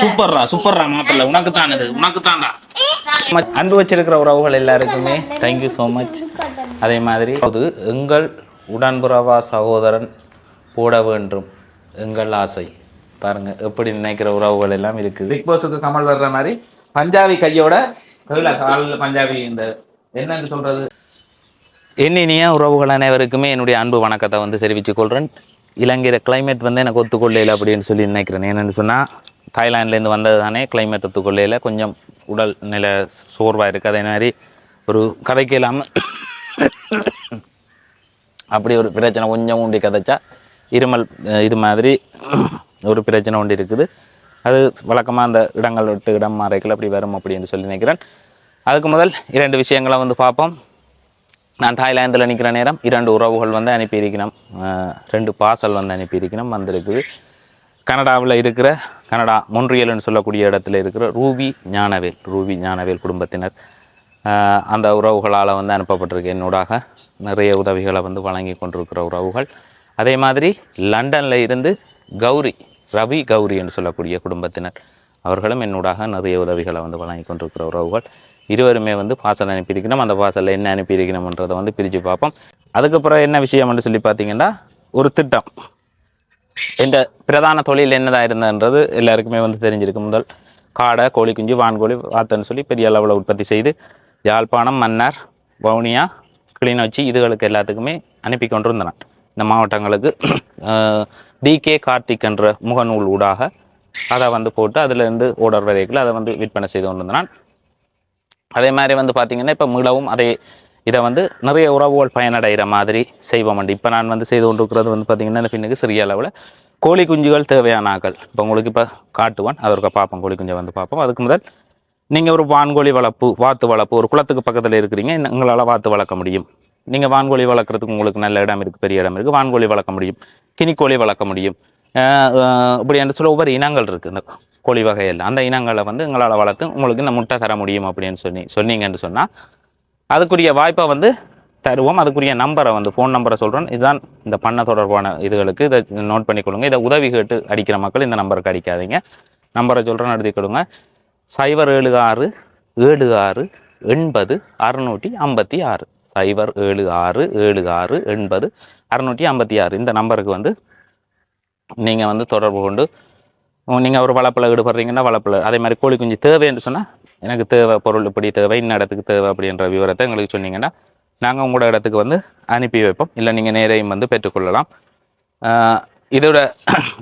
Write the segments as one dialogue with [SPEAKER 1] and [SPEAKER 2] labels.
[SPEAKER 1] சூப்பர்ரா சூப்பர்ரா மாப்பிள்ள. உனக்கு தானது உனக்கு தான்டா அன்பு வச்சிருக்கிற உறவுகள் எல்லாருக்குமே தேங்க்யூ ஸோ மச் அதே மாதிரி அது எங்கள் உடன்புறவா சகோதரன் போட வேண்டும். எங்கள் ஆசை. பாருங்க எப்படி நினைக்கிற உறவுகள் எல்லாம் இருக்குது. பிக் பாஸுக்கு கமல் வர்ற மாதிரி பஞ்சாபி கையோட காலில் பஞ்சாபி இந்த என்னன்னு சொல்றது? என்னினிய உறவுகள் அனைவருக்குமே என்னுடைய அன்பு வணக்கத்தை வந்து தெரிவித்துக் கொள்கிறேன் இலங்கையில் கிளைமேட் வந்து எனக்கு ஒத்துக்கொள்ளையில் அப்படின்னு சொல்லி நினைக்கிறேன். என்னென்னு சொன்னால் தாய்லாந்துலேருந்து வந்தது தானே கிளைமேட் ஒத்துக்கொள்ளையில் கொஞ்சம் உடல் நிலை சோர்வாக இருக்குது அதே மாதிரி ஒரு கதைக்கு இல்லாமல் அப்படி ஒரு பிரச்சனை கொஞ்சம் உண்டி கதைச்சா இருமல் இது மாதிரி ஒரு பிரச்சனை ஒன்று இருக்குது. அது வழக்கமாக அந்த இடங்கள் விட்டு இடம் மாறைகள் அப்படி வரும் அப்படின்னு சொல்லி நினைக்கிறேன். அதுக்கு முதல் இரண்டு விஷயங்களை வந்து பார்ப்போம். நான் தாய்லாந்தில் நிற்கிற நேரம் இரண்டு உறவுகள் வந்து அனுப்பியிருக்கணும் ரெண்டு பார்சல் வந்து அனுப்பியிருக்கணும் வந்திருக்குது. கனடாவில் இருக்கிற கனடா மொன்றியல்னு சொல்லக்கூடிய இடத்துல இருக்கிற ரூபி ஞானவேல் ரூபி ஞானவேல் குடும்பத்தினர். அந்த உறவுகளால் வந்து அனுப்பப்பட்டிருக்கு. என்னோடாக நிறைய உதவிகளை வந்து வழங்கி கொண்டிருக்கிற உறவுகள். அதே மாதிரி லண்டனில் இருந்து கௌரி ரவி கௌரி என்று சொல்லக்கூடிய குடும்பத்தினர். அவர்களும் என்னோடாக நிறைய உதவிகளை வந்து வழங்கி கொண்டிருக்கிற உறவுகள். இருவருமே வந்து பாசல் அனுப்பியிருக்கணும். அந்த பாசலில் என்ன அனுப்பியிருக்கணும்ன்றதை வந்து பிரித்து பார்ப்போம். அதுக்கப்புறம் என்ன விஷயம்னு சொல்லி பார்த்தீங்கன்னா ஒரு திட்டம். என்ற பிரதான தொழில் என்னதாக இருந்ததுன்றது எல்லாருக்குமே வந்து தெரிஞ்சிருக்கு முதல் காடை கோழி குஞ்சு வான்கோழி வாத்தன்னு சொல்லி பெரிய அளவில் உற்பத்தி செய்து யாழ்ப்பாணம் மன்னார் வவுனியா கிளிநொச்சி இதுகளுக்கு எல்லாத்துக்குமே அனுப்பி கொண்டிருந்தனர். இந்த மாவட்டங்களுக்கு டிகே கார்த்திக் என்ற முகநூல் ஊடாக அதை வந்து போட்டு அதுலேருந்து ஓடர் வரைக்கும் அதை வந்து விற்பனை செய்து கொண்டிருந்தேன் அதே மாதிரி வந்து பார்த்திங்கன்னா இப்போ மிளவும் அதே இதை வந்து நிறைய உறவுகள் பயனடைகிற மாதிரி செய்வோம் இப்போ நான் வந்து செய்து கொண்டிருக்கிறது வந்து பார்த்தீங்கன்னா இந்த பின்னுக்கு சிறிய அளவில் கோழி குஞ்சுகள் தேவையான ஆக்கள். இப்போ உங்களுக்கு இப்போ காட்டுவான் அதற்கு பார்ப்போம் கோழி குஞ்சை வந்து பார்ப்போம். அதுக்கு முதல் நீங்கள் ஒரு வான்கோழி வளர்ப்பு வாத்து வளர்ப்பு ஒரு குளத்துக்கு பக்கத்தில் இருக்கிறீங்க உங்களால் வாத்து வளர்க்க முடியும். நீங்கள் வான்கோழி வளர்க்குறதுக்கு உங்களுக்கு நல்ல இடம் இருக்குது பெரிய இடம் இருக்குது வான்கோழி வளர்க்க முடியும் கினிக்கோழி வளர்க்க முடியும். இப்படி என்று சொல்ல ஒவ்வொரு இனங்கள் இருக்குது இந்த கோழி வகையில் அந்த இனங்களை வந்து எங்களால் வளர்த்து உங்களுக்கு இந்த முட்டை தர முடியும் அப்படின்னு சொல்லி சொன்னீங்கன்னு சொன்னால் அதுக்குரிய வாய்ப்பை வந்து தருவோம். அதுக்குரிய நம்பரை வந்து ஃபோன் நம்பரை சொல்கிறேன் இதுதான் இந்த பண்ண தொடர்பான இதுகளுக்கு. இதை நோட் பண்ணிக்கொள்ளுங்க இதை உதவி கேட்டு அடிக்கிற மக்கள் இந்த நம்பருக்கு அடிக்காதீங்க. நம்பரை சொல்கிறேன் எழுதிக்கொடுங்க சைபர் ஏழு ஆறு ஏழு ஆறு எண்பது அறுநூற்றி ஐம்பத்தி ஆறு. சைபர் ஏழு ஆறு ஏழு ஆறு எண்பது அறுநூற்றி ஐம்பத்தி ஆறு. இந்த நம்பருக்கு வந்து நீங்கள் வந்து தொடர்பு கொண்டு நீங்கள் ஒரு வளப்பில் ஈடுபடுறீங்கன்னா வளப்பில். அதே மாதிரி கோழி குஞ்சு தேவைன்னு சொன்னால் எனக்கு தேவை பொருள் இப்படி தேவை இன்ன இடத்துக்கு தேவை அப்படின்ற விவரத்தை எங்களுக்கு சொன்னீங்கன்னா நாங்கள் உங்களோட இடத்துக்கு வந்து அனுப்பி வைப்போம். இல்லை நீங்கள் நேரையும் வந்து பெற்றுக்கொள்ளலாம். இதோட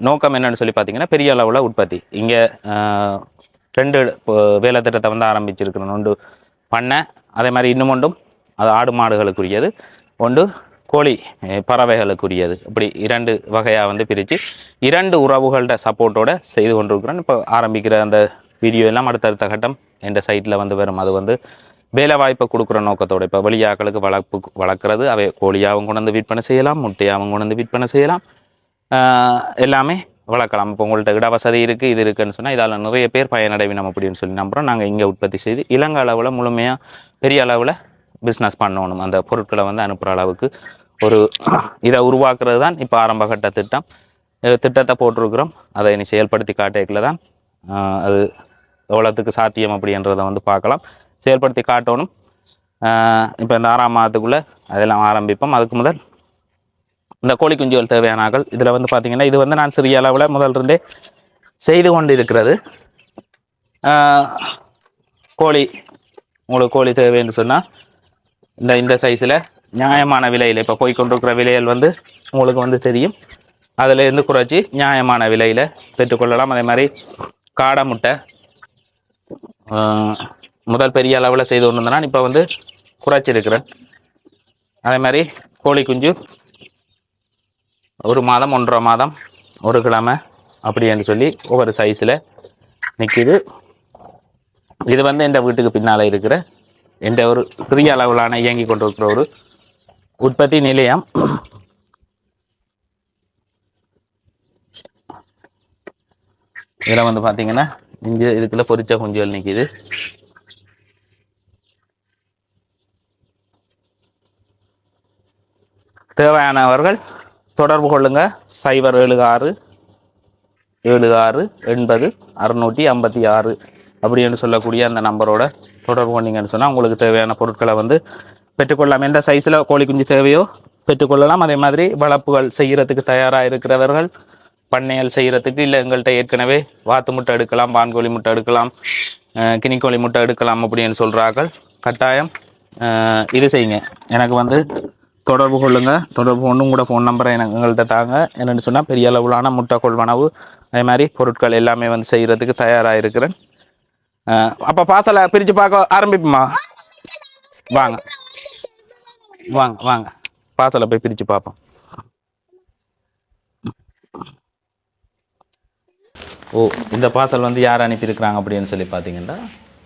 [SPEAKER 1] நோக்கம் என்னன்னு சொல்லி பார்த்தீங்கன்னா பெரிய அளவில் உற்பத்தி. இங்கே ரெண்டு வேலை திட்டத்தை வந்து ஆரம்பிச்சிருக்கணும். ஒன்று பண்ணை அதே மாதிரி இன்னும் ஒன்றும் அது ஆடு மாடுகளுக்குரியது. ஒன்று கோழி பறவைகளுக்குரியது. இப்படி இரண்டு வகையாக வந்து பிரித்து இரண்டு உறவுகள்கிட்ட சப்போர்ட்டோட செய்து கொண்டிருக்கிறோம். இப்போ ஆரம்பிக்கிற அந்த வீடியோ எல்லாம் அடுத்தடுத்த கட்டம் எந்த சைட்டில் வந்து வரும். அது வந்து வேலை வாய்ப்பை கொடுக்குற நோக்கத்தோட இப்போ வெளியாக்களுக்கு வளர்ப்பு வளர்க்குறது அவை கோழியாகவும் கொண்டு வந்து விற்பனை செய்யலாம் முட்டையாகவும் கொண்டு வந்து விற்பனை செய்யலாம். எல்லாமே வளர்க்கலாம். இப்போ உங்கள்கிட்ட இட வசதி இருக்குது இது இருக்குன்னு சொன்னால் இதால் நிறைய பேர் பயனடைவினம் அப்படின்னு சொல்லி நம்புகிறோம் நாங்கள் இங்கே உற்பத்தி செய்து இலங்கை அளவில் முழுமையாக பெரிய அளவில் பிஸ்னஸ் பண்ணணும். அந்த பொருட்களை வந்து அனுப்புகிற அளவுக்கு ஒரு இதை உருவாக்குறது தான் இப்போ ஆரம்பகட்ட திட்டம். திட்டத்தை போட்டிருக்கிறோம். அதை இனி செயல்படுத்தி காட்டேக்கில் தான் அது எவ்வளோத்துக்கு சாத்தியம் அப்படின்றத வந்து பார்க்கலாம். செயல்படுத்தி காட்டணும். இப்போ இந்த ஆறாம் மாதத்துக்குள்ளே அதெல்லாம் ஆரம்பிப்போம். அதுக்கு முதல் இந்த கோழி குஞ்சுகள் தேவையானாக்கள் இதில் வந்து பார்த்தீங்கன்னா இது வந்து நான் சிறிய அளவில் முதல் இருந்தே செய்து கொண்டு இருக்கிறது கோழி உங்களுக்கு கோழி தேவைன்னு சொன்னால் இந்த இந்த சைஸில் நியாயமான விலையில் இப்போ போய்கொண்டிருக்கிற விலைகள் வந்து உங்களுக்கு வந்து தெரியும். அதில் இருந்து குறைச்சி நியாயமான விலையில் பெற்றுக்கொள்ளலாம். அதே மாதிரி காடை முட்டை முதல் பெரிய அளவில் செய்து கொண்டு நான் இப்போ வந்து குறைச்சிருக்கிறேன். அதே மாதிரி கோழி குஞ்சு ஒரு மாதம் ஒன்றரை மாதம் ஒரு கிழமை அப்படின்னு சொல்லி ஒவ்வொரு சைஸில் நிற்கிது இது வந்து எந்த வீட்டுக்கு பின்னால் இருக்கிற எந்த ஒரு சிறிய அளவிலான இயங்கி கொண்டிருக்கிற ஒரு உற்பத்தி நிலையம். இதில் வந்து பார்த்தீங்கன்னா இங்கே இதுக்குள்ள பொரிச்ச குஞ்சுகள் நிற்கிது தேவையானவர்கள் தொடர்பு கொள்ளுங்க. சைபர் ஏழு ஆறு ஏழு ஆறு எண்பது அறுநூற்றி ஐம்பத்தி ஆறு அப்படின்னு சொல்லக்கூடிய அந்த நம்பரோட தொடர்பு கொண்டீங்கன்னு சொன்னால் உங்களுக்கு தேவையான பொருட்களை வந்து பெற்றுக்கொள்ளலாம். எந்த சைஸில் கோழி குஞ்சு தேவையோ பெற்றுக்கொள்ளலாம். அதே மாதிரி வளர்ப்புகள் செய்கிறதுக்கு தயாராக இருக்கிறவர்கள் பண்ணைகள் செய்கிறதுக்கு இல்லை எங்கள்கிட்ட ஏற்கனவே வாத்து முட்டை எடுக்கலாம் பான்கோழி முட்டை எடுக்கலாம் கிணிக்கோழி கினிக்கோழி முட்டை எடுக்கலாம் அப்படின்னு சொல்கிறார்கள் கட்டாயம் இது செய்யுங்க. எனக்கு வந்து தொடர்பு கொள்ளுங்கள் தொடர்பு கொண்டு கூட ஃபோன் நம்பரை எனக்கு எங்கள்கிட்ட தாங்க. என்னென்னு சொன்னால் பெரிய அளவிலான முட்டை கொள்வனவு அதே மாதிரி பொருட்கள் எல்லாமே வந்து செய்கிறதுக்கு தயாராக இருக்கிறேன். அப்போ பாசலை பிரித்து பார்க்க ஆரம்பிப்போமா? வாங்க. வாங்க வாங்க. பாசலை போய் பிரித்து பார்ப்போம். ஓ இந்த பார்சல் வந்து யார் அனுப்பியிருக்கிறாங்க அப்படின்னு சொல்லி பார்த்தீங்கன்னா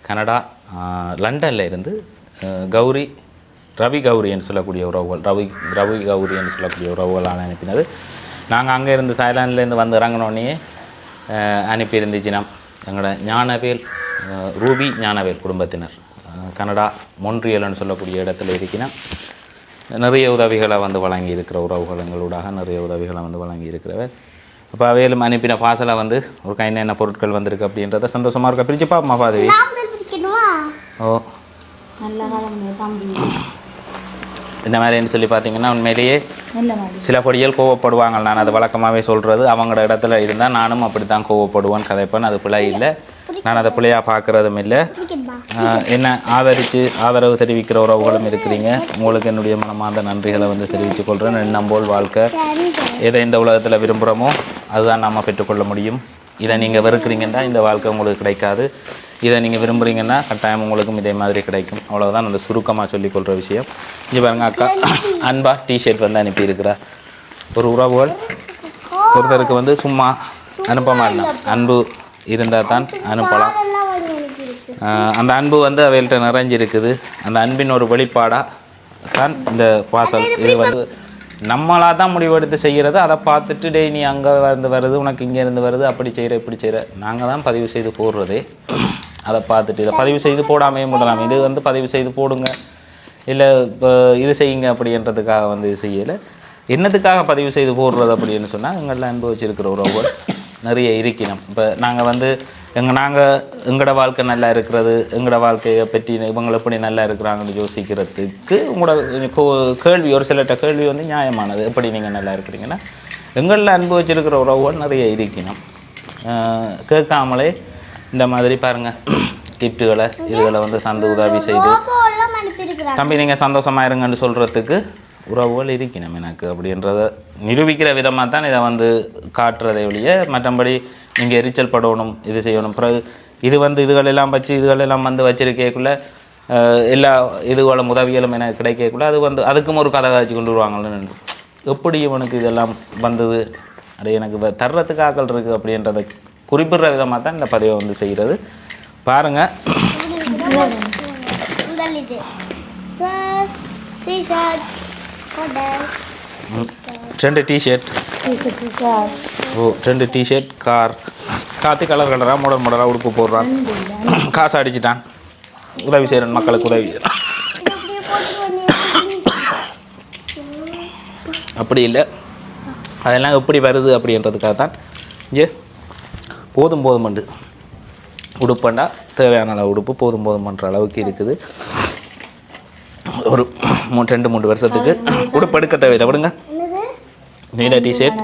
[SPEAKER 1] கனடா ஆஹ், லண்டன்ல இருந்து கௌரி ரவி கௌரின்னு சொல்லக்கூடிய உறவுகள் ரவி ரவி கௌரின்னு சொல்லக்கூடிய உறவுகளால் அனுப்பினது. நாங்கள் அங்கே இருந்து தாய்லாந்துலேருந்து வந்து இறங்கினோடனே அனுப்பியிருந்துச்சுன்னா எங்களோட ஞானவேல் ரூபி ஞானவேல் குடும்பத்தினர். கனடா மொன்றியல்னு சொல்லக்கூடிய இடத்துல இருக்கினா நிறைய உதவிகளை வந்து வழங்கி இருக்கிற உறவுகள் எங்களூடாக நிறைய உதவிகளை வந்து வழங்கி இருக்கிறவர் அப்போ அவையிலும் அனுப்பின பாசலை வந்து ஒரு கை என்ன பொருட்கள் வந்திருக்கு அப்படின்றத சந்தோஷமா இருக்க? பிரிச்சு பாப்பமா பாதவி ஓ.
[SPEAKER 2] நல்ல காலம் தம்பி.
[SPEAKER 1] இந்த மாதிரின்னு சொல்லி பார்த்தீங்கன்னா உண்மையிலேயே சில பொடிகள் கோவப்படுவாங்க நான் அது வழக்கமாகவே சொல்கிறது அவங்களோட இடத்துல இருந்தால் நானும் அப்படி தான் கோவப்படுவேன் கதைப்பேன். அது பிழை இல்லை. நான் அதை பிள்ளையாக பார்க்குறதும் இல்லை. என்ன ஆதரித்து ஆதரவு தெரிவிக்கிற உறவுகளும் இருக்கிறீங்க. உங்களுக்கு என்னுடைய மனமார்ந்த நன்றிகளை வந்து தெரிவித்துக் கொள்கிறேன் எண்ணம்போல் வாழ்க்கை எதை இந்த உலகத்தில் விரும்புகிறோமோ அதுதான் நாம் பெற்றுக்கொள்ள முடியும். இதை நீங்கள் வெறுக்கிறீங்கன்னா இந்த வாழ்க்கை உங்களுக்கு கிடைக்காது. இதை நீங்கள் விரும்புகிறீங்கன்னா கட்டாயம் உங்களுக்கும் இதே மாதிரி கிடைக்கும். அவ்வளவுதான். அந்த சுருக்கமாக சொல்லிக்கொள்கிற விஷயம். இங்கே பாருங்க அக்கா. அன்பா டிஷர்ட் வந்து அனுப்பியிருக்கிறா ஒரு உறவுகள். ஒருத்தருக்கு வந்து சும்மா அனுப்ப மாட்டேன். அன்பு இருந்தால் தான் அனுப்பலாம். அந்த அன்பு வந்து அவைகள்ட்ட நிறைஞ்சிருக்குது. அந்த அன்பின் ஒரு வெளிப்பாடாக தான் இந்த வாசல். இது வந்து நம்மளாக தான் முடிவெடுத்து செய்கிறது. அதை பார்த்துட்டு டேய் நீ அங்கே இருந்து வருது. உனக்கு இங்கே இருந்து வருது. அப்படி செய்கிற இப்படி செய்கிற. நாங்கள் தான் பதிவு செய்து போடுறதே. அதை பார்த்துட்டு இதை பதிவு செய்து போடாமையே முடலாம். இது வந்து பதிவு செய்து போடுங்க. இல்லை இப்போ இது செய்யுங்க அப்படின்றதுக்காக வந்து இது செய்யலை. என்னத்துக்காக பதிவு செய்து போடுறது அப்படின்னு சொன்னால் எங்களில் அனுபவிச்சிருக்கிற உறவுகள் நிறைய இருக்கணும் இப்போ நாங்கள் வந்து எங்கள் நாங்கள் எங்களோட வாழ்க்கை நல்லா இருக்கிறது எங்களோட வாழ்க்கையை பற்றி இவங்க எப்படி நல்லா இருக்கிறாங்கன்னு யோசிக்கிறதுக்கு உங்களோட கேள்வி ஒரு சிலட்ட கேள்வி வந்து நியாயமானது. எப்படி நீங்கள் நல்லா இருக்கிறீங்கன்னா எங்களில் அனுபவிச்சிருக்கிற உறவுகள் நிறைய இருக்கணும் கேட்காமலே இந்த மாதிரி பாருங்கள் கிஃப்ட்டுகளை இதுகளை வந்து சந்து உதவி செய்து. தம்பி நீங்கள் சந்தோஷமா இருங்கன்னு சொல்கிறதுக்கு உறவுகள் இருக்கணும் எனக்கு அப்படின்றத நிரூபிக்கிற விதமாக தான் இதை வந்து காட்டுறதை ஒழிய மற்றபடி நீங்கள் எரிச்சல் படணும் இது செய்யணும். பிறகு இது வந்து இதுகளெல்லாம் வச்சு இதுகளெல்லாம் வந்து வச்சிருக்கக்குள்ள எல்லா இதுகளும் உதவிகளும் எனக்கு கிடைக்கக்குள்ள அது வந்து அதுக்கும் ஒரு கதை காய்ச்சி கொண்டு வருவாங்கன்னு எப்படி இவனுக்கு இதெல்லாம் வந்தது? அது எனக்கு தர்றதுக்கு ஆக்கள் இருக்குது அப்படின்றத குறிப்பிடுற விதமாக தான் இந்த பதிவை வந்து செய்கிறது. பாருங்கள் ரெண்டு டிஷர்ட் ஓ ரெண்டு டிஷர்ட் கார் காத்து கலர் கலராக மாடல் மாடலாக உடுப்பு போடுறான். காசு அடிச்சிட்டான். உதவி செய்கிறேன் மக்களுக்கு உதவி. அப்படி இல்லை. அதெல்லாம் எப்படி வருது அப்படின்றதுக்காக தான் இங்கே போதும் போதுமண்டு உடுப்பண்டா தேவையான அளவு உடுப்பு போதும் போதுமன்ற அளவுக்கு இருக்குது. ஒரு மூ ரெண்டு மூணு வருஷத்துக்கு உடுப்பு எடுக்க தேவையில்லை. விடுங்க. நீல டிஷர்ட்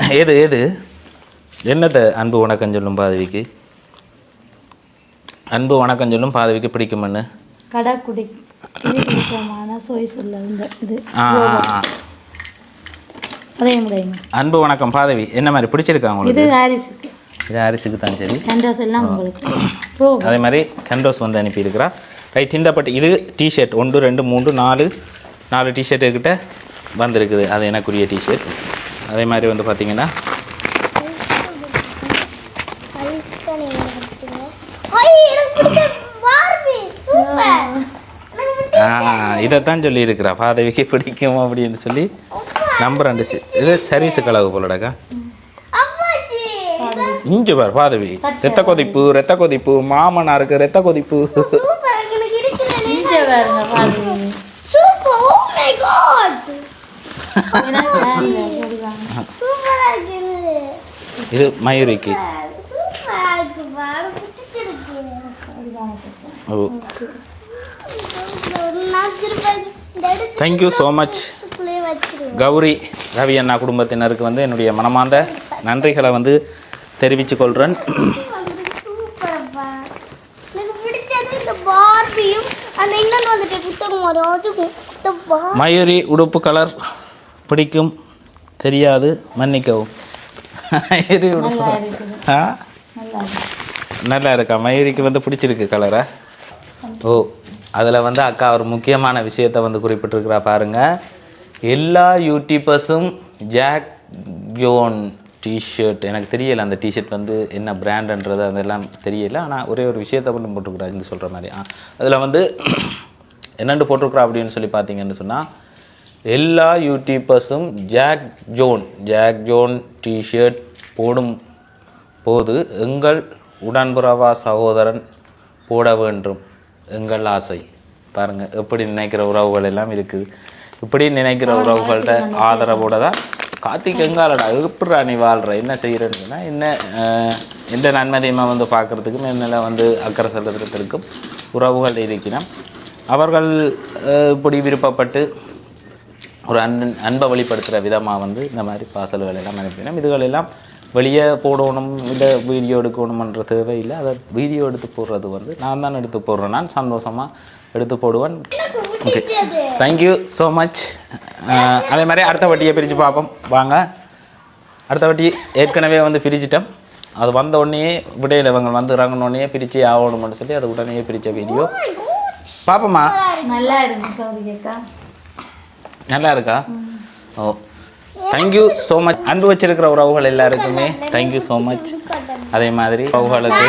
[SPEAKER 1] ஏது ஏது? என்னத்தை அன்பு வணக்கம் சொல்லும் பாதவிக்கு? அன்பு வணக்கம் சொல்லும் பாதவிக்கு பிடிக்குமென்னு?
[SPEAKER 2] பிடித்தமான சொய் சொல்ல இந்த இது
[SPEAKER 1] ஆ ஆ, ஆ.
[SPEAKER 2] அதே முடியுமா
[SPEAKER 1] அன்பு வணக்கம். பாதவி என்ன மாதிரி பிடிச்சிருக்கா
[SPEAKER 2] இது
[SPEAKER 1] உங்களுக்கு
[SPEAKER 2] ஹாரிஸுக்கு.
[SPEAKER 1] இது அரிசிக்கு தான் சரி.
[SPEAKER 2] கண்டாஸ் எல்லாம் உங்களுக்கு. ப்ரோ
[SPEAKER 1] அதே மாதிரி கண்டோஸ் வந்து அனுப்பியிருக்கிறா. ரைட் இந்த பட்டு இது டிஷர்ட் ஒன்று ரெண்டு மூன்று நாலு நாலு டிஷர்ட்டு கிட்ட வந்திருக்குது. அது எனக்குரிய டிஷர்ட் அதே மாதிரி வந்து பார்த்தீங்கன்னா இதைத்தான் சொல்லியிருக்கிறா. பாதவிக்கு பிடிக்கும் அப்படின்னு சொல்லி நம்பர் ரெண்டு இது சர்வீஸு கலவு போலடாக்கா இங்கே பார் பாதவி. ரத்த கொதிப்பு ரத்த கொதிப்பு மாமனாருக்கு ரத்த கொதிப்பு.
[SPEAKER 3] oh
[SPEAKER 1] இது மயூரிக்கு. Thank you so much Gowri Ravi அண்ணா குடும்பத்தினருக்கு வந்து என்னுடைய மனமார்ந்த நன்றிகளை வந்து தெரிவித்துக் கொள்கிறேன் மயூரி உடுப்பு கலர் பிடிக்கும் தெரியாது மன்னிக்கவும். மயூரி உடுப்பு ஆ?
[SPEAKER 2] நல்லா இருக்கு
[SPEAKER 1] நல்லா இருக்கா? மயூரிக்கு வந்து பிடிச்சிருக்கு கலரா? ஓ அதில் வந்து அக்கா ஒரு முக்கியமான விஷயத்தை வந்து குறிப்பிட்டிருக்கிறா பாருங்க. எல்லா யூடியூபர்ஸும் ஜாக் ஜோன் டிஷர்ட் எனக்கு தெரியல அந்த டிஷர்ட் வந்து என்ன பிராண்டுன்றது அதெல்லாம் தெரியல. ஆனால் ஒரே ஒரு விஷயத்தை மட்டும் போட்டிருக்கிறா சொல்கிற மாதிரி. ஆ அதில் வந்து என்னென்று போட்டிருக்குறா அப்படின்னு சொல்லி பார்த்தீங்கன்னு சொன்னால் எல்லா யூடியூபர்ஸும் Jack Jones Jack Jones T shirt போடும் போது எங்கள் உடன்புறவா சகோதரன் போட வேண்டும் எங்கள் ஆசை. பாருங்கள் எப்படி நினைக்கிற உறவுகள் எல்லாம் இருக்குது. இப்படி நினைக்கிற உறவுகள்கிட்ட ஆதரவோட தான் கார்த்திக் எங்காலடா எப்படிடா நீ வாழ்ற? என்ன செய்கிறேன்னு என்ன எந்த நன்மதியமாக வந்து பார்க்குறதுக்கும் என்னில் வந்து அக்கறை செலுத்துறதுக்கும் உறவுகள் இருக்கிறோம் அவர்கள் இப்படி விருப்பப்பட்டு ஒரு அன் அன்பை வெளிப்படுத்துகிற விதமாக வந்து இந்த மாதிரி பார்சல்கள் எல்லாம் அனுப்பினோம். இதுகள் எல்லாம் வெளியே போடணும் இல்லை வீடியோ எடுக்கணுமன்ற தேவையில்லை. அதை வீடியோ எடுத்து போடுறது வந்து நான் தான் எடுத்து போடுறேன். நான் சந்தோஷமாக எடுத்து போடுவேன். ஓகே தேங்க்யூ ஸோ மச் அதே மாதிரி அடுத்த வட்டியை பிரித்து பார்ப்போம். வாங்க. அடுத்த வட்டி ஏற்கனவே வந்து பிரிச்சிட்டோம். அது வந்த உடனே விடையில் இவங்க வந்து இறங்கினோடனே பிரித்து ஆகணும்னு சொல்லி அதை உடனே பிரித்த வீடியோ பார்ப்போம்மா
[SPEAKER 2] நல்லா இருக்கு
[SPEAKER 1] நல்லா இருக்கா? ஓ. தேங்க்யூ ஸோ மச் அன்பு வச்சிருக்கிற உறவுகள் எல்லாருக்குமே தேங்க்யூ ஸோ மச் அதே மாதிரி உறவுகளுக்கு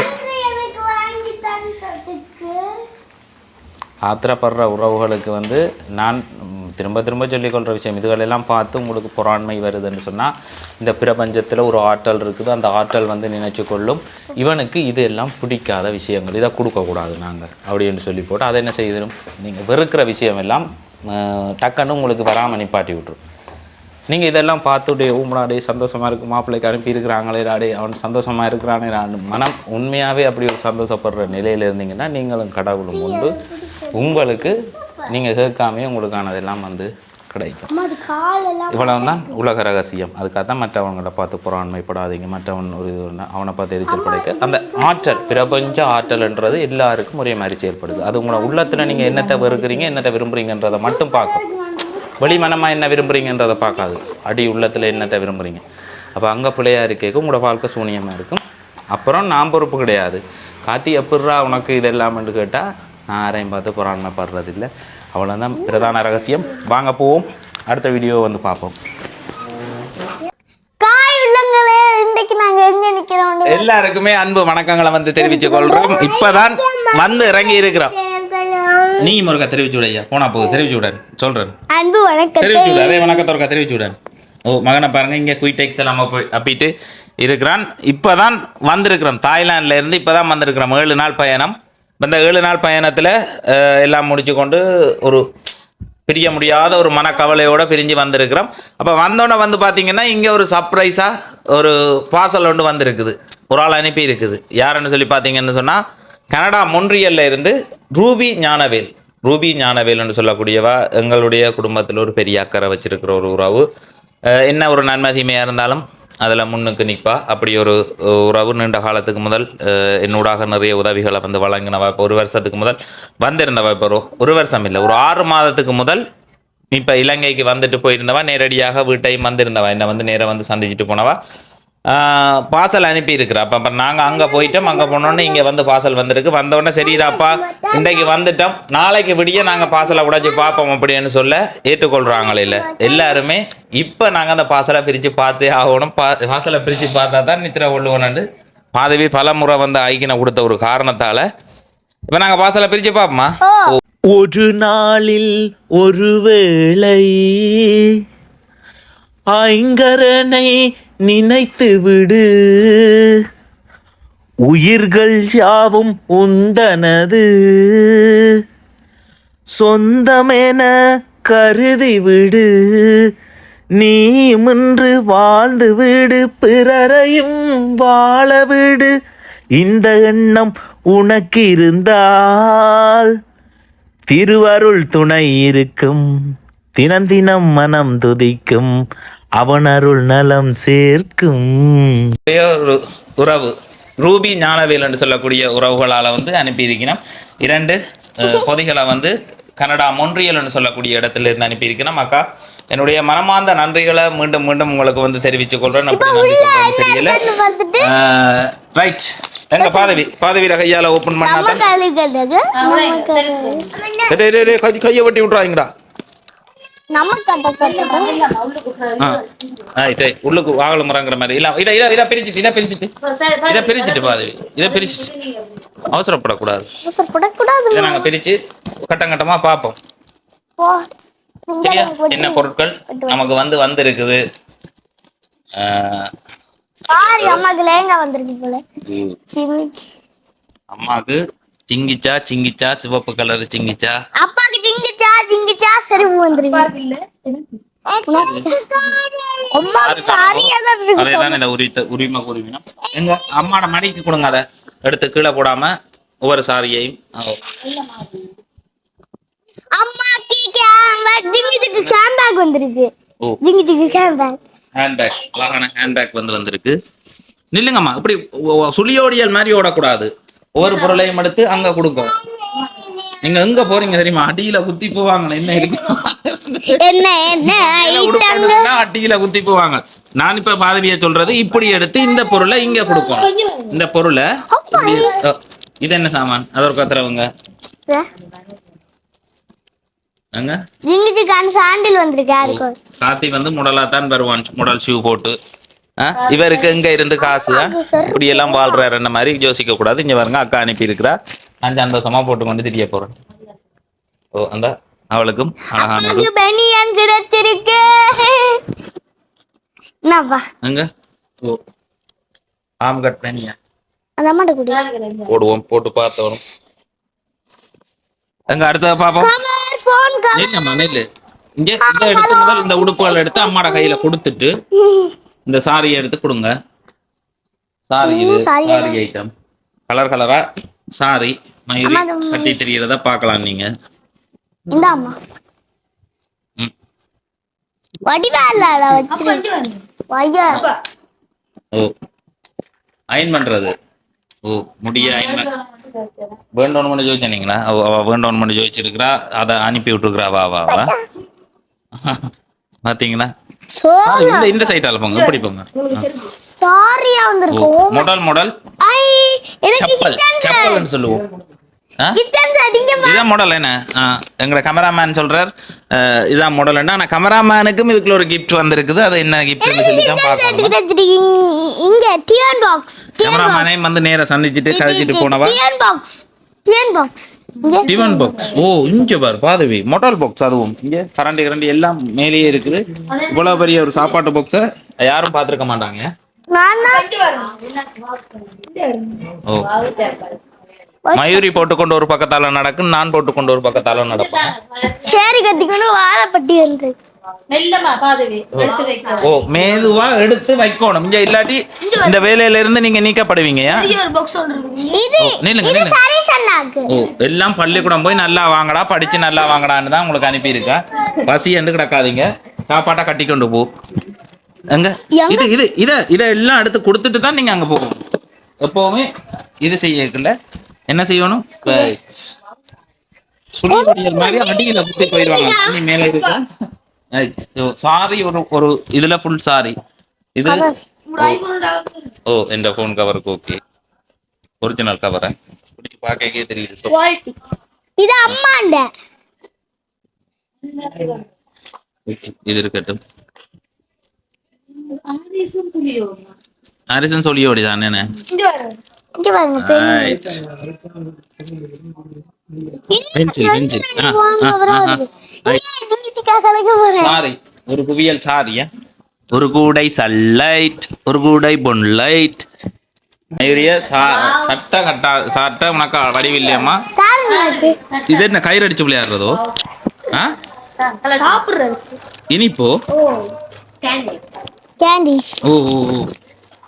[SPEAKER 3] எனக்கு வாங்கி தந்ததுக்கு
[SPEAKER 1] ஆத்திரப்படுற உறவுகளுக்கு வந்து நான் திரும்ப திரும்ப சொல்லிக்கொள்கிற விஷயம். இதுகளெல்லாம் பார்த்து உங்களுக்கு பொறாண்மை வருதுன்னு சொன்னால் இந்த பிரபஞ்சத்தில் ஒரு ஆற்றல் இருக்குது. அந்த ஆற்றல் வந்து நினைச்சு கொள்ளும். இவனுக்கு இது எல்லாம் பிடிக்காத விஷயங்கள். இதை கொடுக்கக்கூடாது நாங்கள் அப்படின்னு சொல்லி போட்டு அதை என்ன செய்திடும்? நீங்கள் வெறுக்கிற விஷயம் எல்லாம் டக்குன்னு உங்களுக்கு வராமல் நிப்பாட்டி விட்டுரும். நீங்கள் இதெல்லாம் பார்த்துட்டு ஊமடாடே சந்தோஷமாக இருக்கு மாப்பிள்ளைக்கு அனுப்பியிருக்கிறாங்களே ராடே அவன் சந்தோஷமாக இருக்கிறானே நான் மனம் உண்மையாகவே அப்படி ஒரு சந்தோஷப்படுற நிலையில் இருந்தீங்கன்னா நீங்களும் கடவுளும் உண்டு. உங்களுக்கு நீங்கள் கேட்காமே உங்களுக்கானதெல்லாம் வந்து கிடைக்கும். இவ்வளவு தான் உலக ரகசியம். அதுக்காக தான் மற்றவங்களை பார்த்து புறாண்மைப்படாதீங்க மற்றவன் ஒரு இது அவனை பார்த்து எரிச்சல் படைக்க. அந்த ஆற்றல் பிரபஞ்ச ஆற்றல்ன்றது எல்லாருக்கும் ஒரே மாதிரி செயல்படுது. அது உங்களை உள்ளத்தில் நீங்கள் என்னத்தை வெறுக்கிறீங்க என்னத்தை விரும்புறீங்கன்றதை மட்டும் பார்க்கும். வெளி மனமாக என்ன விரும்புறீங்கன்றதை பார்க்காது. அடி உள்ளத்தில் என்னத்தை விரும்புறீங்க. அப்போ அங்கே பிள்ளையா இருக்கேக்கு உங்களோட வாழ்க்கை சூனியமாக இருக்கும். அப்புறம் நான் பொறுப்பு கிடையாது. காத்தி எப்பட்றா உனக்கு இதெல்லாம்னு கேட்டால் நான் யாரையும் பார்த்து புறாண்மைப்படுறதில்லை அவ்வளோதான் பிரதான ரகசியம். வாங்க போவோம். அடுத்த வீடியோ வந்து பார்ப்போம். எல்லாருக்குமே அன்பு வணக்கங்களை வந்து தெரிவித்துக் கொள்றோம். இப்பதான் வந்து இறங்கி இருக்கிறோம் நீ முருகா தெரிவிச்சு விடையா போனா போகுது. தெரிவிச்சு விடன் சொல்றேன்.
[SPEAKER 3] அன்பு வணக்கத்தை.
[SPEAKER 1] தெரிவிச்சு விடு அதே வணக்கத்தோருக்கா தெரிவிச்சு விடன் ஓ மகனை பாருங்க. இங்க குயிடெக்ஸ் எல்லாம் போய் அப்பிட்டு இருக்கிறான். இப்பதான் வந்திருக்கிறோம். தாய்லாந்துல இருந்து இப்பதான் வந்திருக்கிறோம். ஏழு நாள் பயணம். இந்த ஏழு நாள் பயணத்தில் எல்லாம் முடிச்சு கொண்டு ஒரு பிரிய முடியாத ஒரு மனக்கவலையோடு பிரிஞ்சு வந்திருக்கிறோம். அப்போ வந்தோடனே வந்து பார்த்தீங்கன்னா இங்கே ஒரு சர்ப்ரைஸாக ஒரு பார்சல் ஒன்று வந்திருக்குது. ஒரு ஆள் அனுப்பி இருக்குது யாருன்னு சொல்லி பார்த்தீங்கன்னு சொன்னால் கனடா மொன்றியல்ல இருந்து ரூபி ஞானவேல். ரூபி ஞானவேல்னு சொல்லக்கூடியவா எங்களுடைய குடும்பத்தில் ஒரு பெரிய அக்கறை வச்சிருக்கிற ஒரு உறவு. என்ன ஒரு நன்மதிமையாக இருந்தாலும் அதில் முன்னுக்கு நிற்பா அப்படி ஒரு உறவு நீண்ட காலத்துக்கு முதல் என்னூடாக நிறைய உதவிகளை வந்து வழங்கினவா இப்போ ஒரு வருஷத்துக்கு முதல் வந்திருந்தவா இப்போ ஒரு வருஷம் இல்லை ஒரு ஆறு மாதத்துக்கு முதல் இப்போ இலங்கைக்கு வந்துட்டு போயிருந்தவா நேரடியாக வீட்டையும் வந்திருந்தவா என்னை வந்து நேராக வந்து சந்திச்சுட்டு போனவா. பார்சல் அனுப்பியிருக்கிறா. அப்போ அப்போ நாங்கள் அங்கே போயிட்டோம். அங்கே போனோன்னே இங்கே வந்து பார்சல் வந்திருக்கு. வந்தோடனே சரிடாப்பா இன்றைக்கு வந்துட்டோம். நாளைக்கு விடிய நாங்கள் பார்சலை உடைச்சி பார்ப்போம் அப்படின்னு சொல்ல ஏற்றுக்கொள்கிறாங்களே இல்லை. எல்லாருமே இப்போ நாங்கள் அந்த பார்சலை பிரித்து பார்த்தே ஆகணும். பா பார்சலை பிரித்து பார்த்தா தான் நித்திர கொள்ளுவோன்னு மாதவி பல முறை வந்து ஐக்கின கொடுத்த ஒரு காரணத்தால் இப்போ நாங்கள் பார்சலை பிரித்து பார்ப்போமா? ஒரு நாளில் ஒரு வேளை ஐங்கரனை நினைத்து விடு. உயிர்கள் யாவும் உந்தனது. சொந்தமென கருதி விடு.
[SPEAKER 4] நீ இன்று வாழ்ந்து விடு பிறரையும் வாழ விடு. இந்த எண்ணம் உனக்கு இருந்தால் திருவருள் துணை இருக்கும். தினம் தினம் மனம் துதிக்கும் அவன் அருள் நலம் சேர்க்கும்.
[SPEAKER 1] ஒரே உறவு. ரூபி ஞானவேல் என்று சொல்லக்கூடிய உறவுகளால் வந்து அனுப்பியிருக்கிறோம். இரண்டு பொதிகளை வந்து கனடா மொன்றியல் என்று சொல்லக்கூடிய இடத்துல இருந்து அனுப்பியிருக்கிறோம். அக்கா என்னுடைய மனமார்ந்த நன்றிகளை மீண்டும் மீண்டும் உங்களுக்கு வந்து தெரிவித்துக் கொள்றேன். அப்படி நன்றி தெரியல. ரைட் எங்க பாதவி பாதவியில கையால ஓபன் பண்ணாதான் கையை வெட்டி விட்றாங்கடா
[SPEAKER 3] நம்ம கட்ட கட்ட
[SPEAKER 1] ஆ ஆ இதே உள்ளுக்கு வாகல மரங்கிற மாதிரி. இல்ல இதை இதை இதை பிரிச்சுட்டு இதை பிரிச்சுட்டு இதை பிரிச்சுட்டு பாதவி இதை பிரிச்சுட்டு அவசரப்படக்கூடாது.
[SPEAKER 3] அவசரப்படக்கூடாது.
[SPEAKER 1] இதை நாங்க பிரிச்சு கட்டம் கட்டமா பார்ப்போம். என்ன பொருட்கள்? நமக்கு வந்து வந்திருக்குது.
[SPEAKER 3] சாரி அம்மாக்கு லேங்கா வந்திருக்கு போல. சின்ன
[SPEAKER 1] அம்மாக்கு சிங்கிச்சா சிங்கிச்சா சிவப்பு கலர் சிங்கிச்சா?
[SPEAKER 3] அப்பாக்கு ஜிங்கிச்சா செருப்பு வந்திருக்கு அம்மாக்கு சாரியா தான் இருக்கு.
[SPEAKER 1] அதைதான் இந்த உரித்த உரிமை உரிமைனம் எங்க அம்மாட மடிக்கு கொடுங்க அதை. எடுத்து கீழே போடாம ஒவ்வொரு சாரியையும்.
[SPEAKER 3] அம்மாக்கு கேம்பேக் வந்திருக்கு. கேம்பேக்
[SPEAKER 1] ஹேண்ட்பேக் அழகான ஹேண்ட்பேக் வந்து வந்திருக்கு. நில்லுங்கம்மா. இப்படி சுழியோடியல் மாதிரி ஓடக்கூடாது. ஒவ்வொரு பொருளையும் எடுத்து அங்க கொடுங்க. நீங்க எங்க போறீங்க தெரியுமா? அடியில குத்தி போவாங்க. என்ன இருக்கு? அடியில குத்தி போவாங்க? நான் இப்ப பாதவிய சொல்றது இப்படி எடுத்து இந்த பொருளை இங்க கொடுக்கணும். இந்த பொருளை இது என்ன சாமான்? அது ஒரு கத்துறவங்க
[SPEAKER 3] சாண்டில் வந்திருக்கு யாருக்கும்
[SPEAKER 1] கார்த்தி வந்து முடலா தான் வருவான். முடல் ஷூ போட்டு? இவருக்கு எங்க இருந்து காசு? இப்படி எல்லாம் வாழ்றாரு என்ன மாதிரி யோசிக்க கூடாது. இங்க பாருங்க அக்கா அனுப்பி இருக்கிறா நான் சந்தோஷமா போட்டு கொண்டு திரிய போறேன். ஓ அந்த அவளுக்கும் அழகான
[SPEAKER 3] பெனியன் கிடைச்சிருக்கு
[SPEAKER 1] எங்க? ஓ ஆம் கட்
[SPEAKER 3] அந்த
[SPEAKER 1] போடுவோம் போட்டு பார்த்தோம் எங்க அடுத்தத பாப்போம் நெல்லு இங்க இந்த எடுத்து முதல் இந்த உடுப்புகள் எடுத்து அம்மாட கையில கொடுத்துட்டு இந்த சாரியை எடுத்து கொடுங்க. சாரி இது
[SPEAKER 3] saree
[SPEAKER 1] சாரி ஐட்டம் கலர் கலரா சாரி மயூரி கட்டி தெரியறத பார்க்கலாம் நீங்க.
[SPEAKER 3] இந்த அம்மா.
[SPEAKER 1] ம்.
[SPEAKER 3] வடிவேல வச்சிருக்கு வையா
[SPEAKER 1] ஓ. அயன் பண்றது. ஓ முடிய அயன் வேண்டோன்னு பண்ணி ஜோதிச்சீங்களா வேண்டோன்னு பண்ணி ஜோதிச்சிருக்கிறா. அதை அனுப்பி விட்டுருக்குறா. வா வா வா. பாத்தீங்களா?
[SPEAKER 3] சோ
[SPEAKER 1] இந்த இந்த சைட்டால போங்க இப்படி போங்க
[SPEAKER 3] சாரியா வந்திருக்கும்.
[SPEAKER 1] மாடல் மாடல்
[SPEAKER 3] ஐ
[SPEAKER 1] செப்பல் செப்பல்னு சொல்லுவோம்.
[SPEAKER 3] செட்
[SPEAKER 1] இதான் மாடல் என்ன? எங்கட கேமராமேன் சொல்றார். இதான் மாடல் என்ன? ஆனா கேமராமேனுக்கும் இதுக்குள்ள ஒரு கிஃப்ட் வந்திருக்குது. அது என்ன கிஃப்ட்னு சொல்லி தான் பார்க்கணும்.
[SPEAKER 3] இங்க டியன் பாக்ஸ்
[SPEAKER 1] வந்து நேரா சந்திச்சுட்டு கழிச்சிட்டு போனவா?
[SPEAKER 3] Tiffin box tiffin box
[SPEAKER 1] tiffin box ஓ இங்க பாரு பாதவி. மொட்டல் பாக்ஸ் அதுவும். இங்க கரண்டி கரண்டி எல்லாம் மேலேயே இருக்குது. இவ்வளவு பெரிய ஒரு சாப்பாட்டு பாக்ஸ யாரும் பார்த்திருக்க மாட்டாங்க.
[SPEAKER 3] நான்
[SPEAKER 1] ஓ. மயூரி போட்டுக்கொண்டு ஒரு பக்கத்தால நடக்கும் நான் போட்டுக்கொண்டு ஒரு பக்கத்தால நடப்பேன்.
[SPEAKER 3] சேரி கட்டிக்கணும் வாழைப்பட்டி வந்து.
[SPEAKER 2] மெல்லமா பாதவி எடுத்து வைக்க
[SPEAKER 1] ஓ மேதுவா எடுத்து வைக்கணும். இங்க இல்லாட்டி இந்த வேலையில இருந்து நீங்க நீக்கப்படுவீங்க எல்லாம் பள்ளிக்கூடம் போய் நல்லா வாங்கடா படிச்சு நல்லா வாங்கடான்னு தான் உங்களுக்கு அனுப்பியிருக்கா. பசி என்று கிடக்காதீங்க. சாப்பாட்டா கட்டி கொண்டு போ. எங்க? இது இது இத இத எல்லாம் எடுத்து கொடுத்துட்டு தான் நீங்க அங்க போகணும். எப்பவுமே இது செய்யக்குள்ள. என்ன செய்யணும்? சுழியல் மாதிரி அடியில குத்தி போயிடுவாங்க. மேல இருக்கு. சாரி ஒரு ஒரு இதுல ஃபுல் சாரி. இது ஓ எந்த ஃபோன் கவருக்கு ஓகே ஒரிஜினல் கவரை பிடிச்சி பார்க்கவே தெரியுது. So,
[SPEAKER 3] இது அம்மாண்ட
[SPEAKER 1] okay, இது இருக்கட்டும்.
[SPEAKER 2] ஆரிசும்
[SPEAKER 1] பென்சில் பென்சில் ஒரு குவியல் சாரியா ஒரு கூடை சல்லைட் ஒரு கூடை பொன்லைட் மயூரிய சட்டை கட்டா சட்டை உனக்கு வடிவில்லையம்மா. இது என்ன கயிறு அடிச்சு விளையாடுறதோ? ஆ? இனிப்போ?
[SPEAKER 3] கேண்டி
[SPEAKER 1] ஓ ஓ ஓ.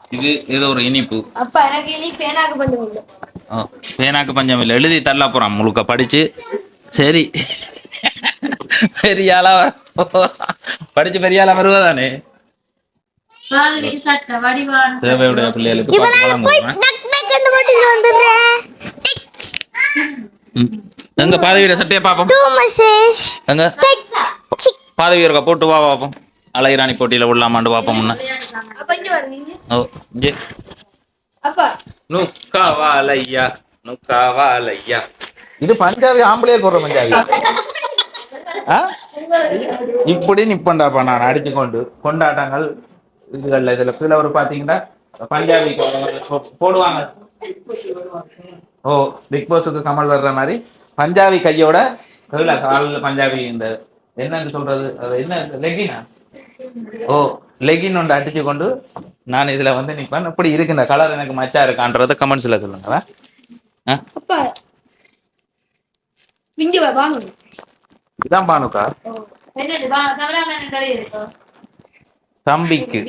[SPEAKER 1] இது ஏதோ ஒரு இனிப்பு.
[SPEAKER 2] அப்பா எனக்கு இனி பேனாக்கு பண்ணி விடு
[SPEAKER 1] ஓ பேனாக்கு பஞ்சம் இல்லை. எழுதி தள்ள போறான் முழுக்க படிச்சு. சரி. பெரிய ஆளா படிச்சு பெரிய ஆளா வருவதானே தேவையுடைய பிள்ளைகளுக்கு. எங்க பாதவியில சட்டையை பார்ப்போம். எங்க? பாதவியருக்கா போட்டு வா பார்ப்போம். அழகிராணி போட்டியில
[SPEAKER 2] இங்க வருவீங்க
[SPEAKER 1] ஓ
[SPEAKER 2] அப்பா
[SPEAKER 1] நுக்காவாலையா நுக்காவாலையா. இது பஞ்சாபி ஆம்பளையே போடுற பஞ்சாபி? இப்படி நிப்பண்டாப்பா நான் அடிச்சு கொண்டு கொண்டாட்டங்கள் இதுகள்ல இதுல கீழே ஒரு பாத்தீங்கன்னா பஞ்சாபி போடுவாங்க. ஓ பிக் பாஸுக்கு கமல் வர்ற மாதிரி பஞ்சாபி கையோட கீழே காலில் பஞ்சாபி இந்த என்னன்னு சொல்றது அது என்ன லெகினா? ஓ லெகின் ஒன்று அடிச்சு கொண்டு நான் இதுல வந்து நிப்பேன். இப்படி இருக்கு இந்த கலர் எனக்கு மச்சா இருக்கான்றத கமெண்ட்ஸ்ல சொல்லுங்க. இதான் பானுக்கா. தம்பிக்கு.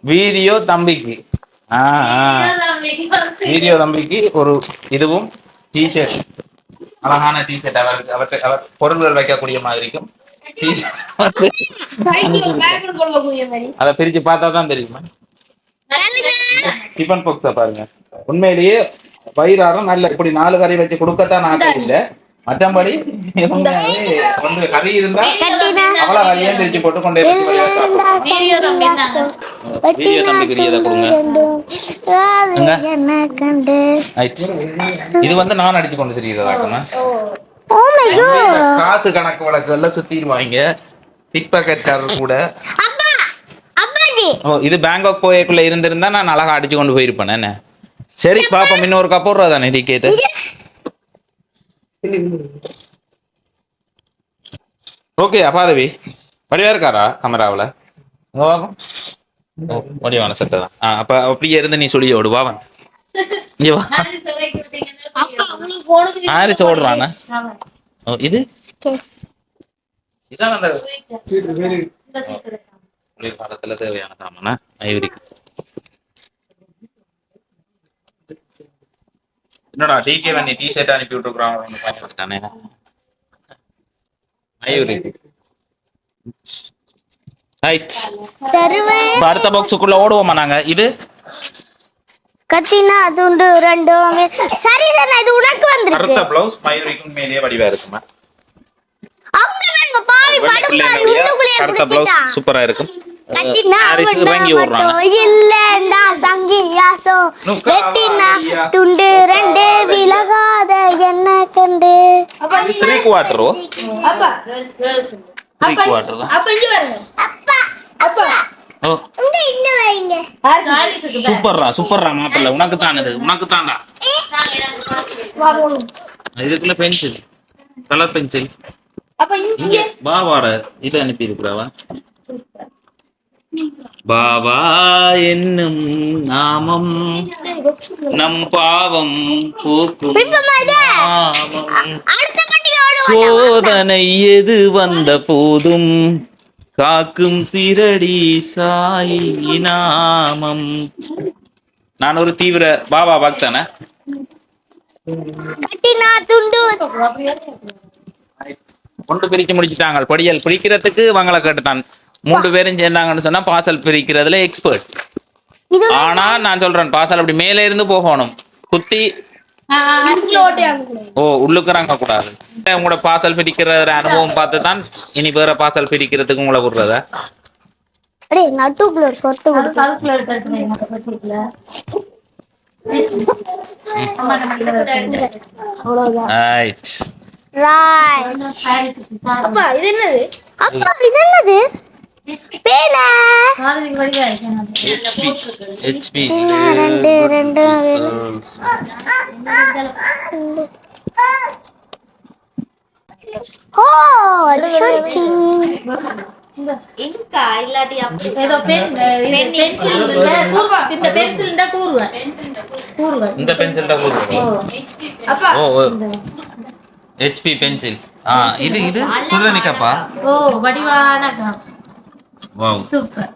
[SPEAKER 1] வீடியோ தம்பிக்கு. வீடியோ தம்பிக்கு. ஒரு இதுவும் டிஷர்ட் அழகான டிஷர்ட் அவருக்கு அவர் பொருள்கள் வைக்கக்கூடிய மாதிரிக்கும். டிஷர்ட் அதை பிரிச்சு பார்த்தா தான் தெரியுமா? டிஃபன் பாக்ஸ பாருங்க. உண்மையிலேயே வயிறாரம் நல்ல இப்படி நாலு கறி வச்சு கொடுக்கத்தான் நான் இல்லை. மற்றபடி வந்து கறி இருந்தா அவ்வளவு கறியே பிரிச்சு போட்டு கொண்டே.
[SPEAKER 2] வீடியோ
[SPEAKER 1] தம்பிக்கு கொடுங்க. இது வந்து நான் அடிச்சு கொண்டு
[SPEAKER 3] காட்
[SPEAKER 1] காசு கணக்கு வழக்கு எல்லாம் சுத்திடுவாங்க பிக் பாக்கெட்காரர் கூட ஓ இது பேங்காக் போயக்குள்ள இருந்திருந்தா நான் அழகா அடிச்சு கொண்டு போயிருப்பேன். என்ன? சரி பாப்போம். இன்னொரு கப்போடுறா தானே டிக்கெட்டு ஓகே அப்பாதவி. வடிவா இருக்காரா கேமராவில் வடிவான சட்டை தான் அப்ப அப்படியே இருந்து நீ சொல்லி ஓடு வாவன் இங்க வா. ஓடுறானா ஓ இது? இதான் அந்த குளிர்காலத்துல தேவையான சாமானா? ஐவரிக்கு என்னடா டிகே வண்டி டி ஷர்ட் அனுப்பி பண்ணிவிட்டானே ஐவரிக்கு ரைட் அடுத்த பாக்ஸுக்குள்ள ஓடுவோமா நாங்க? இது?
[SPEAKER 3] கத்தினா துண்டு ரெண்டும் சரி சார் இது உனக்கு வந்திருக்கு.
[SPEAKER 1] பிளவுஸ் மயூரிக்கும் மேலேயே வடிவா இருக்குமா?
[SPEAKER 3] அவங்க வேணுமா? பாவி படுப்பாவி
[SPEAKER 1] பிளவுஸ் சூப்பரா இருக்கும்.
[SPEAKER 3] துண்டு ரெண்டு விலகாத என்ன கண்டு?
[SPEAKER 1] த்ரீ குவார்டரோ
[SPEAKER 2] அப்பா
[SPEAKER 1] த்ரீ குவார்டர் தான்
[SPEAKER 2] அப்ப இங்க வருங்க
[SPEAKER 3] அப்பா அப்பா
[SPEAKER 1] ஓ
[SPEAKER 3] இங்க இங்க வைங்க
[SPEAKER 2] ஹாரிஸுக்கு
[SPEAKER 1] சூப்பர்ரா சூப்பர்ரா மாப்பிள்ள. உனக்கு தானது உனக்கு தான்டா இதுக்குள்ள பென்சில் கலர் பென்சில்
[SPEAKER 2] அப்ப இங்க
[SPEAKER 1] இங்க பாபாட இது அனுப்பி இருக்கிறாவா பாபா என்னும் நாமம் நம் பாவம் போக்கும் சோதனை எது வந்த போதும்? காக்கும் சிரடி சாயி நாமம். நான் ஒரு தீவிர பாபா பக்தன. கொண்டு பிரிச்சு முடிச்சுட்டாங்க. பொடியல் பிரிக்கிறதுக்கு இவங்களை கேட்டுதான் மூன்று பேரும் சேர்ந்தாங்கன்னு சொன்னா பாசல் பிரிக்கிறதுல எக்ஸ்பர்ட் ஆனா நான் சொல்றேன் பாசல் அப்படி மேலே இருந்து போகணும். குத்தி ஓ உள்ளுக்குறாங்க கூடாது உங்களோட பாசல் பிரிக்கிற ஒரு அனுபவம் பார்த்து தான் இனி வேற பாசல் பிரிக்கிறதுக்கு உங்களை விடுறதா
[SPEAKER 2] அவ்வளவுதான்.
[SPEAKER 3] பேனா.
[SPEAKER 1] ஹெச்பி
[SPEAKER 3] ரெண்டு ரெண்டு ஓ
[SPEAKER 1] ஓ. ஹெச்பி பென்சில் ஆ இது இது. சுடுதண்ணிக்காப்பா?
[SPEAKER 2] ஓ வடிவான கா-
[SPEAKER 1] வாவ்
[SPEAKER 2] சூப்பர்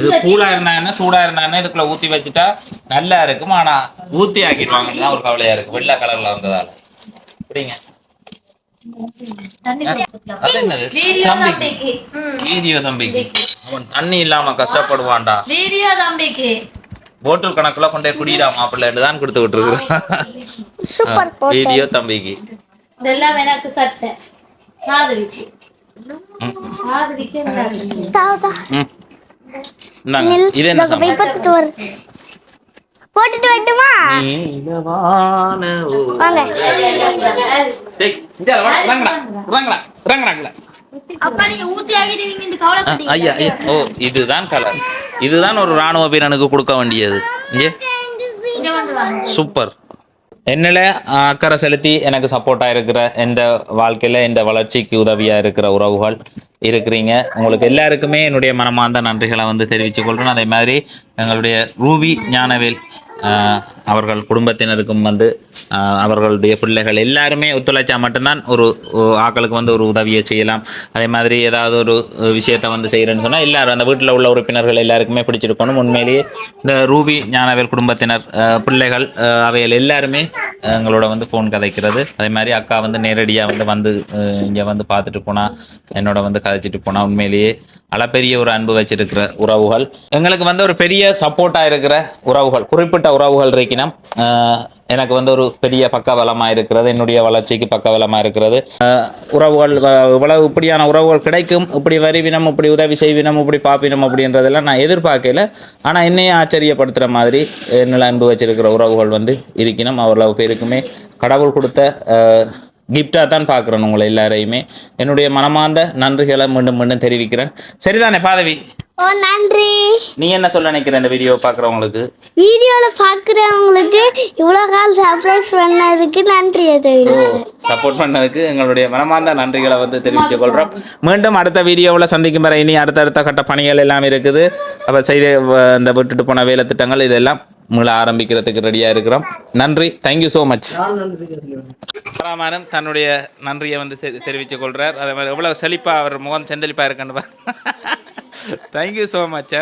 [SPEAKER 1] இது கூலா இருந்தா என்ன? சூடா இருந்தா என்ன? இதுக்குள்ள ஊத்தி வச்சுட்டா நல்லா இருக்கும். ஆனா ஊத்தி ஆக்கிடுவாங்கன்னா ஒரு கவலையா இருக்கு வெள்ளை கலர்ல வந்ததால. அப்படிங்க
[SPEAKER 2] தண்ணி வீடியோ
[SPEAKER 1] தம்பிக்கு. அவன் இல்லாம கஷ்டப்படுவான்டா.
[SPEAKER 2] வீடியோ தம்பிக்கு.
[SPEAKER 1] போட்டல் கணக்குல கொண்டே குடிடா மாப்பிள்ளைன்னு தான் கொடுத்து
[SPEAKER 3] போட்டு
[SPEAKER 1] வீடியோ தம்பிக்கு.
[SPEAKER 2] இதெல்லாம் எனக்கு சட்டை
[SPEAKER 1] இது என்ன
[SPEAKER 3] போட்டுட்டு வரட்டுமா? வாங்க.
[SPEAKER 1] டேய், இங்க வா, இதுதான் கலர் இதுதான் ஒரு ராணுவ வீரனுக்கு கொடுக்க வேண்டியது. சூப்பர். என்னில் அக்கறை செலுத்தி எனக்கு சப்போர்ட்டாக இருக்கிற எந்த வாழ்க்கையில் எந்த வளர்ச்சிக்கு உதவியாக இருக்கிற உறவுகள் இருக்கிறீங்க. உங்களுக்கு எல்லாருக்குமே என்னுடைய மனமார்ந்த நன்றிகளை வந்து தெரிவித்துக் கொள்கிறேன். அதே மாதிரி எங்களுடைய ரூபி ஞானவேல் அவர்கள் குடும்பத்தினருக்கும் வந்து அவர்களுடைய பிள்ளைகள் எல்லாருமே ஒத்துழைச்சா மட்டும்தான் ஒரு ஆக்களுக்கு வந்து ஒரு உதவியை செய்யலாம். அதே மாதிரி ஏதாவது ஒரு விஷயத்தை வந்து செய்கிறேன்னு சொன்னால் எல்லாரும் அந்த வீட்டில் உள்ள உறுப்பினர்கள் எல்லாருக்குமே பிடிச்சிருக்கணும். உண்மையிலேயே இந்த ரூபி ஞானவேல் குடும்பத்தினர் பிள்ளைகள் அவையில் அவைகள் எல்லாருமே எங்களோட வந்து ஃபோன் கதைக்கிறது. அதே மாதிரி அக்கா வந்து நேரடியாக வந்து வந்து இங்கே வந்து பார்த்துட்டு போனால் என்னோட வந்து கதைச்சிட்டு போனால் உண்மையிலேயே அளப்பெரிய ஒரு அன்பு வச்சிருக்கிற உறவுகள். எங்களுக்கு வந்து ஒரு பெரிய சப்போர்ட்டாக இருக்கிற உறவுகள் குறிப்பிட்ட உறவுகள் இருக்கணும் எனக்கு வந்து ஒரு பெரிய பக்கபலமாக இருக்கிறது என்னுடைய வளர்ச்சிக்கு பக்கபலமாக இருக்கிறது. உறவுகள் இவ்வளவு இப்படியான உறவுகள் கிடைக்கும் இப்படி வரிவினம் இப்படி உதவி செய்வினம் இப்படி பாப்பினம் அப்படின்றதெல்லாம் நான் எதிர்பார்க்கல. ஆனால் என்னையே ஆச்சரியப்படுத்துகிற மாதிரி என்னில் அன்பு வச்சிருக்கிற உறவுகள் வந்து இருக்கணும் அவ்வளவு பேருக்குமே கடவுள் கொடுத்த கிஃப்டாக தான் பார்க்குறேன் உங்களை எல்லாரையுமே. என்னுடைய மனமார்ந்த நன்றிகளை மீண்டும் மீண்டும் தெரிவிக்கிறேன். சரிதானே பாதவி?
[SPEAKER 3] ஓ நன்றி.
[SPEAKER 1] நீ என்ன சொல்ல நினைக்கிற இந்த வீடியோ பார்க்குறவங்களுக்கு?
[SPEAKER 3] வீடியோல பாக்குறவங்களுக்கு இவ்வளவு கால் சர்ப்ரைஸ் பண்ணதுக்கு நன்றி
[SPEAKER 1] சப்போர்ட் பண்ணதுக்கு எங்களுடைய மனமார்ந்த நன்றிகளை வந்து தெரிவித்துக் கொள்கிறோம் மீண்டும் அடுத்த வீடியோவில் சந்திக்கும் வரை இனி அடுத்தடுத்த கட்ட பணிகள் எல்லாம் இருக்குது. அப்போ செய்த இந்த விட்டுட்டு போன வேலை திட்டங்கள் இதெல்லாம் மீள ஆரம்பிக்கிறதுக்கு ரெடியாக இருக்கிறோம். நன்றி. தேங்க்யூ ஸோ மச் ராமானன் தன்னுடைய நன்றியை வந்து தெரிவித்துக் கொள்கிறார் அதே மாதிரி எவ்வளோ செழிப்பாக அவர் முகம் செந்தளிப்பாக இருக்குன்னு தேங்க்யூ ஸோ மச்